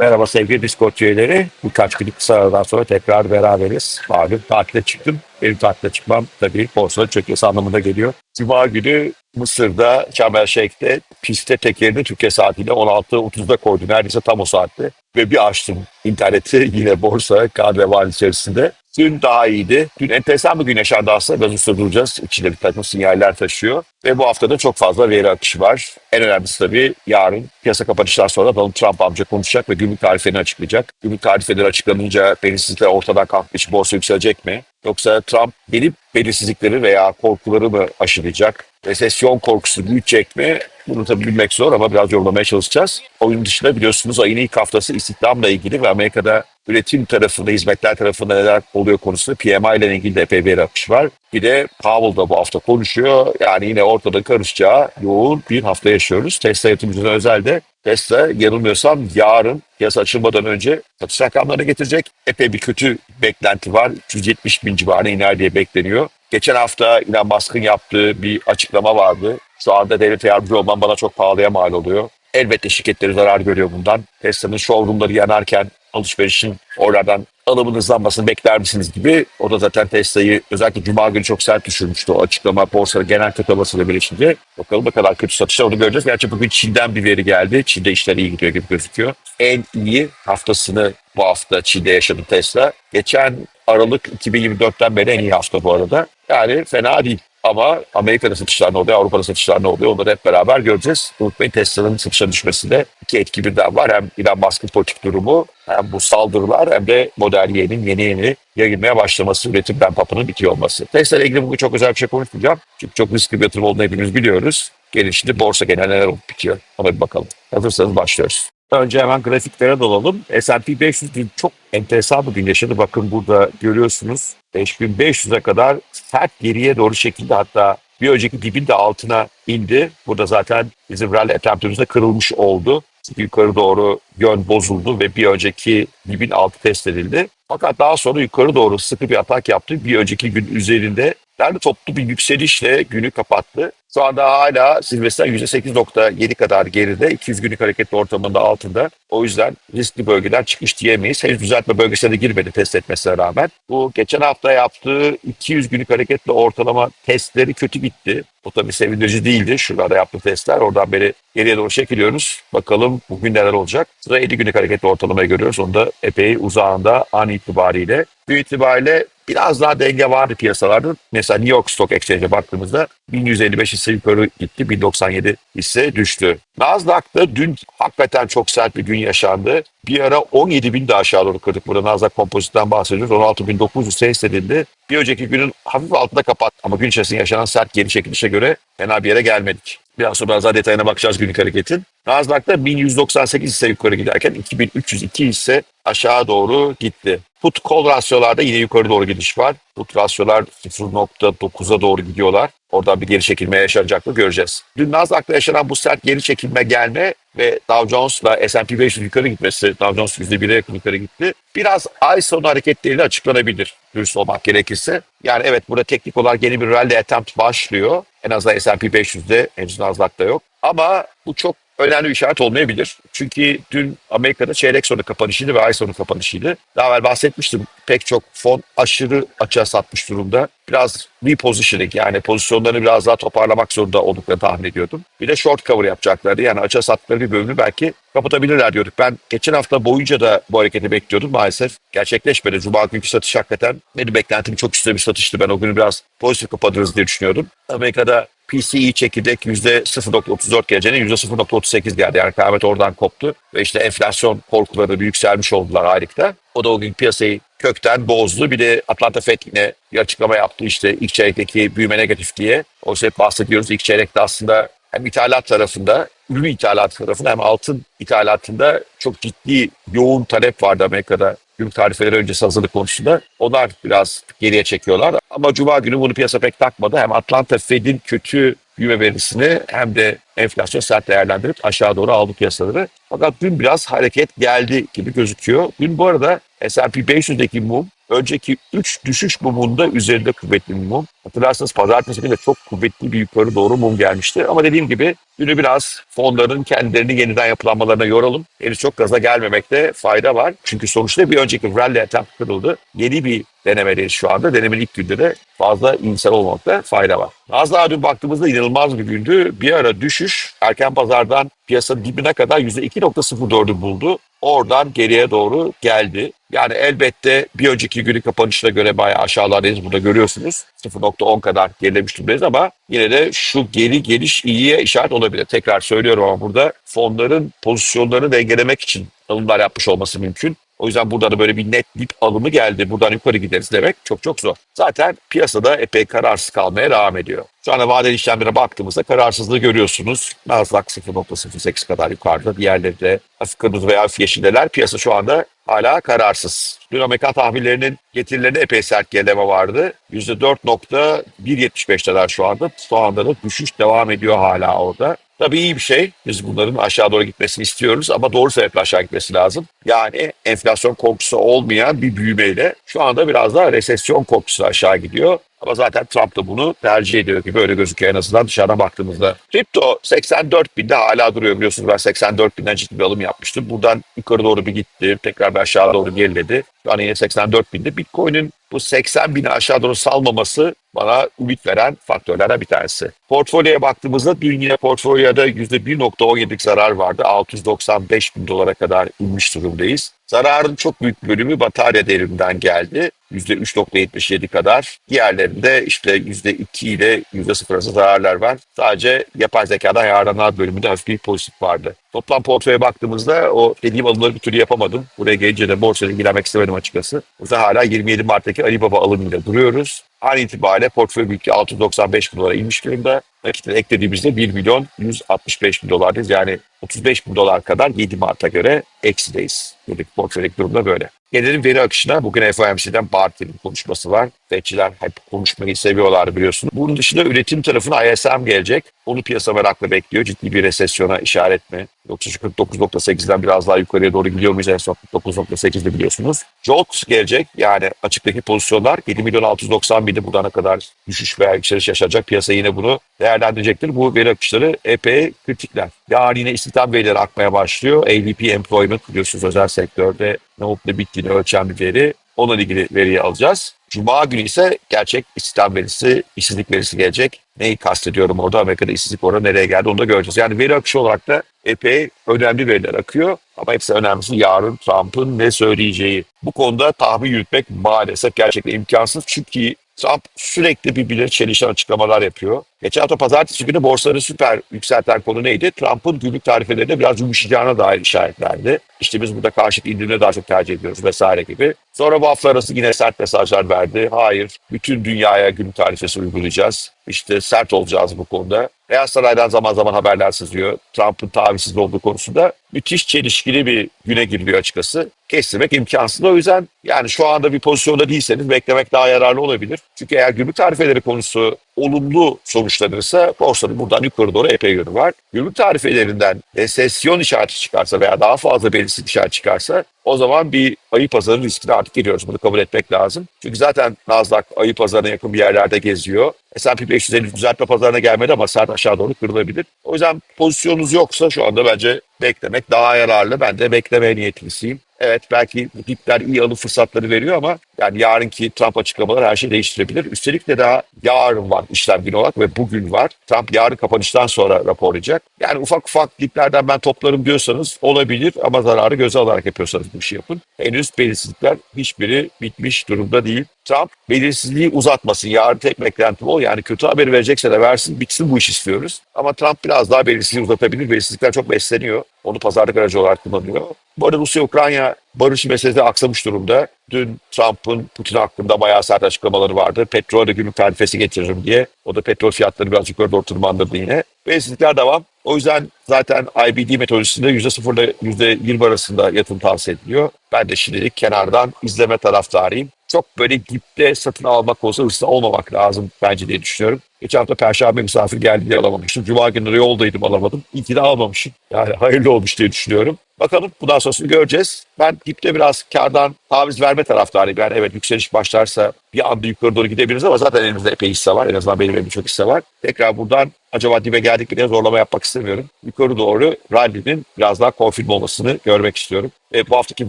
Merhaba sevgili Discord üyeleri. Birkaç günlük kısa aradan sonra tekrar beraberiz. Malum tatile çıktım. Benim tatile çıkmam tabii borsanın çökmesi anlamına geliyor. Cuma günü Mısır'da Şarm El Şeyh'te pistte tekerini Türkiye saatiyle 16.30'da koydu. Neredeyse tam o saatte. Ve bir açtım interneti yine borsa kadrevan içerisinde. Dün daha iyiydi. Dün enteresan bir gün yaşandı aslında. Biraz üstüne duracağız. İçinde bir takım sinyaller taşıyor. Ve bu haftada çok fazla veri akışı var. En önemlisi tabii yarın piyasa kapanıştan sonra Donald Trump amca konuşacak ve gümrük tariflerini açıklayacak. Gümrük tarifleri açıklanınca belirsizlikler ortadan için borsa yükselecek mi? Yoksa Trump gelip belirsizlikleri veya korkuları mı aşılayacak? Resesyon korkusu büyütecek mi? Bunu tabii bilmek zor ama biraz yorumlamaya çalışacağız. Oyun dışında biliyorsunuz ayın ilk haftası istihdamla ilgili ve Amerika'da üretim tarafında, hizmetler tarafında neler oluyor konusunda PMI ile ilgili de epey bir akış var. Bir de Powell da bu hafta konuşuyor. Yani yine ortada karışacağı yoğun bir hafta yaşıyoruz. Tesla yatırımcılarına özel de Tesla yanılmıyorsam yarın piyasa açılmadan önce satış rakamlarını getirecek. Epey bir kötü beklenti var. 370 bin civarına iner diye bekleniyor. Geçen hafta Elon Musk'ın yaptığı bir açıklama vardı. Şu anda devlete yardımcı olmam bana çok pahalıya mal oluyor. Elbette şirketleri zarar görüyor bundan. Tesla'nın showroomları yanarken alışverişin oralardan alımın hızlanmasını bekler misiniz gibi. O da zaten Tesla'yı özellikle Cuma günü çok sert düşürmüştü. O açıklama borsada genel katılmasıyla birleşince. Bakalım ne kadar kötü satışlar onu göreceğiz. Gerçi bugün Çin'den bir veri geldi. Çin'de işler iyi gidiyor gibi gözüküyor. En iyi haftasını bu hafta Çin'de yaşadı Tesla. Geçen Aralık 2024'ten beri en iyi hafta bu arada. Yani fena değil. Ama Amerika'da satışlar ne oluyor, Avrupa'da satışlar ne oluyor onları hep beraber göreceğiz. Unutmayın Tesla'nın satışa düşmesinde iki etki birden var. Hem Elon Musk'ın politik durumu hem bu saldırılar hem de Model Y'nin yeni yeni yayılmaya başlaması, üretim ramp-up'ının bitiyor olması. Tesla ile ilgili bugün çok özel bir şey konuşmayacağım. Çünkü çok riskli bir yatırım olduğunu hepimiz biliyoruz. Gelin şimdi borsa genel neler olup bitiyor. Ona bir bakalım. Hazırsanız başlıyoruz. Önce hemen grafiklere dalalım. S&P 500 dün çok enteresan bir gün yaşadı. Bakın burada görüyorsunuz 5500'e kadar sert geriye doğru şekilde hatta bir önceki dibin de altına indi. Burada zaten bizim rally attempt'ımızda kırılmış oldu. Yukarı doğru yön bozuldu ve bir önceki dibin altı test edildi. Fakat daha sonra yukarı doğru sıkı bir atak yaptı. Bir önceki gün üzerinde derli toplu bir yükselişle günü kapattı. Şu anda hala zirvesinden %8.7 kadar geride. 200 günlük hareketli ortamında altında. O yüzden riskli bölgeden çıkış diyemeyiz. Henüz düzeltme bölgesine de girmedi test etmesine rağmen. Bu geçen hafta yaptığı 200 günlük hareketli ortalama testleri kötü gitti. O tabii sevindirici değildi. Şurada yaptığı testler. Oradan beri geriye doğru çekiliyoruz. Bakalım bugün neler olacak. Sıra 50 günlük hareketli ortalamayı görüyoruz. Onu da epey uzağında an itibariyle. Bu itibariyle biraz daha denge vardı piyasalarda. Mesela New York Stock Exchange'e baktığımızda 1155 hisse yukarı gitti, 1097 hisse düştü. Nasdaq'ta dün hakikaten çok sert bir gün yaşandı. Bir ara 17 bin de aşağı doğru kırdık. Burada Nasdaq Composite'den bahsediyoruz. 16.900 test edildi. Bir önceki günün hafif altında kapattı. Ama gün içerisinde yaşanan sert geri çekilişe göre fena bir yere gelmedik. Biraz sonra biraz daha detayına bakacağız günlük hareketin. Nasdaq'ta 1198 hisse yukarı giderken 2302 hisse aşağı doğru gitti. Put call rasyolarda yine yukarı doğru gidiş var. Put rasyolar 0.9'a doğru gidiyorlar. Oradan bir geri çekilme yaşanacak mı göreceğiz. Dün Nasdaq'ta yaşanan bu sert geri çekilme gelme ve Dow Jones'la S&P 500 yukarı gitmesi, Dow Jones %1'e yakın yukarı gitti. Biraz ay sonu hareketleriyle açıklanabilir dürüst olmak gerekirse. Yani evet burada teknik olarak yeni bir rally attempt başlıyor. En azından S&P 500'de henüz Nasdaq'ta yok. Ama bu çok önemli bir işaret olmayabilir. Çünkü dün Amerika'da çeyrek sonu kapanışıydı ve ay sonu kapanışıydı. Daha evvel bahsetmiştim. Pek çok fon aşırı açığa satmış durumda. Biraz repositioning yani pozisyonlarını biraz daha toparlamak zorunda olduklarını tahmin ediyordum. Bir de short cover yapacaklardı. Yani açığa sattıkları bir bölümünü belki kapatabilirler diyorduk. Ben geçen hafta boyunca da bu hareketi bekliyordum. Maalesef gerçekleşmedi. Cuma günkü satış hakikaten benim beklentim çok üstüne bir satıştı. Ben o günü biraz pozitif kapatırız diye düşünüyordum. Amerika'da PCE çekirdek %0.34 geleceğine %0.38 geldi. Yani kıyamet oradan koptu. Ve işte enflasyon korkuları bir yükselmiş oldular aylıkta. O da o gün piyasayı kökten bozdu. Bir de Atlanta Fed yine bir açıklama yaptı işte ilk çeyrekteki büyüme negatif diye. Oysa hep bahsediyoruz ilk çeyrekte aslında hem ithalat tarafında, ürün ithalat tarafında hem altın ithalatında çok ciddi yoğun talep vardı Amerika'da gümrük tarifeleri öncesi hazırlık konusunda. Onlar biraz geriye çekiyorlar. Ama Cuma günü bunu piyasa pek takmadı. Hem Atlanta Fed'in kötü büyüme verisini hem de enflasyon sert değerlendirip aşağı doğru aldı piyasaları. Fakat dün biraz hareket geldi gibi gözüküyor. Dün bu arada S&P 500'deki mum önceki 3 düşüş mumunda üzerinde kuvvetli bir mum. Hatırlarsanız pazartesi günü de çok kuvvetli bir yukarı doğru mum gelmişti. Ama dediğim gibi günü biraz fonların kendilerini yeniden yapılanmalarına yoralım. Henüz çok gaza gelmemekte fayda var. Çünkü sonuçta bir önceki rally attempt kırıldı. Yeni bir denemedeyiz şu anda. Denemenin ilk günde de fazla iyimser olmakta fayda var. Az daha dün baktığımızda inanılmaz bir gündü. Bir ara düşüş erken pazardan piyasanın dibine kadar %2.04'ü buldu. Oradan geriye doğru geldi. Yani elbette bir önceki günü kapanışına göre bayağı aşağılardayız. Burada görüyorsunuz. 0.10 kadar gerilemiş durumdayız ama yine de şu geri geliş iyiye işaret olabilir. Tekrar söylüyorum ama burada fonların pozisyonlarını dengelemek için alımlar yapmış olması mümkün. O yüzden burada da böyle bir net dip alımı geldi. Buradan yukarı gideriz demek çok çok zor. Zaten piyasada epey kararsız kalmaya devam ediyor. Şu anda vadeli işlemlere baktığımızda kararsızlığı görüyorsunuz. Nasdaq 0.08 kadar yukarıda. Diğerleri de kırmızı veya hafif yeşildeler. Piyasa şu anda hala kararsız. Dün Amerikan tahvillerinin getirilerinde epey sert gerileme vardı. %4.175'teler şu anda. Da düşüş devam ediyor hala orada. Tabii iyi bir şey. Biz bunların aşağı doğru gitmesini istiyoruz ama doğru sebeple aşağı gitmesi lazım. Yani enflasyon korkusu olmayan bir büyümeyle şu anda biraz daha resesyon korkusu aşağı gidiyor. Ama zaten Trump da bunu tercih ediyor ki böyle gözüküyor en azından dışarıdan baktığımızda. Kripto 84 binde hala duruyor biliyorsunuz ben 84 binden ciddi bir alım yapmıştım. Buradan yukarı doğru bir gitti tekrar bir aşağı doğru geriledi. Şu an yine 84 binde. Bitcoin'in bu 80 bini aşağı doğru salmaması bana ümit veren faktörlerden bir tanesi. Portfolyoya baktığımızda dün yine portfolyoda %1.17'lik zarar vardı. 695 bin dolara kadar inmiş durumdayız. Zararın çok büyük bölümü batarya devrinden geldi. %3.77 kadar. Diğerlerinde işte %2 ile %0 arası zararlar var. Sadece yapay zekadan yararlanan bölümünde hafif bir pozitif vardı. Toplam portföye baktığımızda o dediğim alımları bir türlü yapamadım. Buraya gelince de borsayla ilgilenmek istemedim açıkçası. Yüzden hala 27 Mart'taki Alibaba alımıyla duruyoruz. An itibariyle portföy büyüklüğü 695 bin dolara inmiş durumda. Nakitleri eklediğimizde 1 milyon 165 bin dolardayız. Yani 35 bin dolar kadar 7 Mart'a göre eksideyiz. Buradaki portföydeki durumda böyle. Gelelim veri akışına. Bugün FOMC'den Bartle'nin konuşması var. Fedçiler hep konuşmayı seviyorlar biliyorsun. Bunun dışında üretim tarafına ISM gelecek. Onu piyasa merakla bekliyor. Ciddi bir resesyona işaret mi? Yoksa şu 49.8'den biraz daha yukarıya doğru gidiyor muyuz? En son 49.8'de biliyorsunuz. JOLTS gelecek. Yani açıktaki pozisyonlar 7 milyon 690 binde buradan kadar düşüş veya yükseliş yaşayacak. Piyasa yine bunu değerlendirecektir. Bu veri akışları epey kritikler. Yarın yine istihdam verileri akmaya başlıyor. ADP Employment biliyorsunuz özel sektörde ne olup ne bittiğini ölçen bir veri. Onunla ilgili veriyi alacağız. Cuma günü ise gerçek istihdam verisi, işsizlik verisi gelecek. Neyi kastediyorum orada? Amerika'da işsizlik oranı nereye geldi onu da göreceğiz. Yani veri akışı olarak da epey önemli veriler akıyor. Ama hepsi önemlisi yarın Trump'ın ne söyleyeceği. Bu konuda tahmin yürütmek maalesef gerçekten imkansız. Çünkü Trump sürekli birbirine çelişen açıklamalar yapıyor. Geçen hafta pazartesi günü borsaları süper yükselten konu neydi? Trump'ın gümrük tarifelerinde biraz yumuşayacağına dair işaretlerdi. İşte biz burada karşıt indirimleri daha çok tercih ediyoruz vesaire gibi. Sonra bu hafta arası yine sert mesajlar verdi. Hayır, bütün dünyaya gümrük tarifesi uygulayacağız. İşte sert olacağız bu konuda. Beyaz Saray'dan zaman zaman haberler sızıyor. Trump'ın tavizsiz olduğu konusunda müthiş çelişkili bir güne giriliyor açıkçası. Kestirmek imkansız. O yüzden yani şu anda bir pozisyonda değilseniz beklemek daha yararlı olabilir. Çünkü eğer gümrük tarifeleri konusu olumlu sonuçlanırsa borsanın buradan yukarı doğru epey yönü var. Gümrük tarifelerinden resesyon işareti çıkarsa veya daha fazla belirsiz işaret çıkarsa o zaman bir ayı pazarı riskine artık giriyoruz. Bunu kabul etmek lazım. Çünkü zaten Nasdaq ayı pazarına yakın bir yerlerde geziyor. S&P 500 henüz düzeltme pazarına gelmedi ama sert aşağı doğru kırılabilir. O yüzden pozisyonunuz yoksa şu anda bence beklemek daha yararlı. Ben de beklemeye niyetlisiyim. Evet belki bu dipler iyi alım fırsatları veriyor ama yani yarınki Trump açıklamaları her şeyi değiştirebilir. Üstelik de daha yarın var işlem günü olarak ve bugün var. Trump yarın kapanıştan sonra raporlayacak. Yani ufak ufak diplerden ben toplarım diyorsanız olabilir ama zararı göze alarak yapıyorsanız bu işi yapın. Henüz belirsizlikler hiçbiri bitmiş durumda değil. Trump belirsizliği uzatmasın. Yarın tek beklentim o. Yani kötü haberi verecekse de versin bitsin bu iş istiyoruz. Ama Trump biraz daha belirsizliği uzatabilir. Belirsizlikler çok besleniyor. Onu pazarlık aracı olarak kullanıyor. Bu arada Rusya-Ukrayna barış meselesi aksamış durumda. Dün Trump'ın Putin hakkında bayağı sert açıklamaları vardı. Petrolde gümrük tarifesi getiririm diye. O da petrol fiyatlarını biraz yukarı doğru tırmandırdı yine. Belirsizlikler devam. O yüzden zaten IBD metodolojisinde %0 ile %20 arasında yatırım tavsiye ediliyor. Ben de şimdilik kenardan izleme taraftarıyım. Çok böyle dipte satın almak olsa hırslı olmamak lazım bence diye düşünüyorum. Geçen hafta Perşembe misafir geldi diye alamamıştım. Cuma günleri yoldaydım alamadım. İyi ki de almamışım. Yani hayırlı olmuş diye düşünüyorum. Bakalım bundan sonrasını göreceğiz. Ben dipte biraz kardan taviz verme taraftarıyım. Yani evet yükseliş başlarsa bir anda yukarı doğru gidebiliriz ama zaten elimizde epey hisse var. En azından benim elimde çok hisse var. Tekrar buradan acaba dibe geldik mi diye zorlama yapmak istemiyorum. Yukarı doğru rally'nin biraz daha konfirm olmasını görmek istiyorum. E, bu haftaki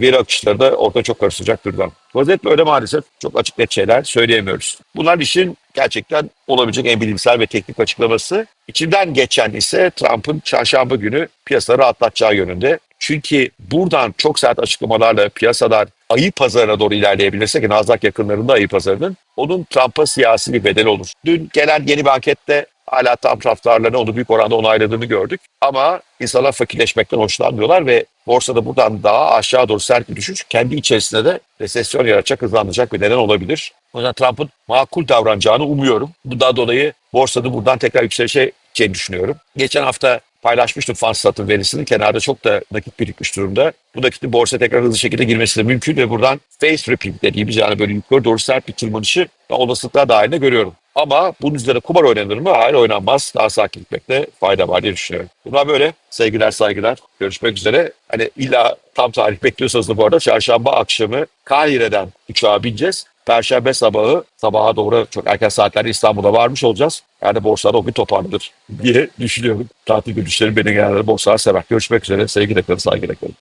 veri akışları da orada çok karışacak durumdan. Vaziyet böyle maalesef. Çok açık net şeyler söyleyemiyoruz. Bunlar işin gerçekten olabilecek en bilimsel ve teknik açıklaması. İçinden geçen ise Trump'ın çarşamba günü piyasaları rahatlatacağı yönünde. Çünkü buradan çok sert açıklamalarla piyasalar ayı pazarına doğru ilerleyebilirse ki Nasdaq yakınlarında ayı pazarının onun Trump'a siyasi bir bedeli olur. Dün gelen yeni bir ankette hala Trump taraftarlarının onu büyük oranda onayladığını gördük. Ama insanlar fakirleşmekten hoşlanmıyorlar ve borsada buradan daha aşağı doğru sert bir düşüş kendi içerisinde de resesyon yaratacak, hızlandıracak bir neden olabilir. O yüzden Trump'ın makul davranacağını umuyorum. Bundan dolayı borsada buradan tekrar yükselişe gideceğini düşünüyorum. Geçen hafta paylaşmıştım fans satım verisini. Kenarda çok da nakit birikmiş durumda. Bu nakitin borsa tekrar hızlı şekilde girmesi de mümkün ve buradan face ripping dediğimiz yani böyle yukarı doğru sert bir tırmanışı ben olasılıklar dahilinde görüyorum. Ama bunun üzerine kumar oynanır mı? Hayır oynanmaz. Daha sakin gitmekte fayda var diye düşünüyorum. Bunlar böyle. Sevgiler saygılar. Görüşmek üzere. Hani illa tam tarih bekliyorsanız da bu arada çarşamba akşamı Kahire'den uçağa bineceğiz. Perşembe sabahı sabaha doğru çok erken saatlerde İstanbul'a varmış olacağız. Yani borsada o gün toparlanır diye düşünüyorum. Tatil görüşlerim beni genelde borsalar sever. Görüşmek üzere. Sevgiyle kalın, saygıyla kalın.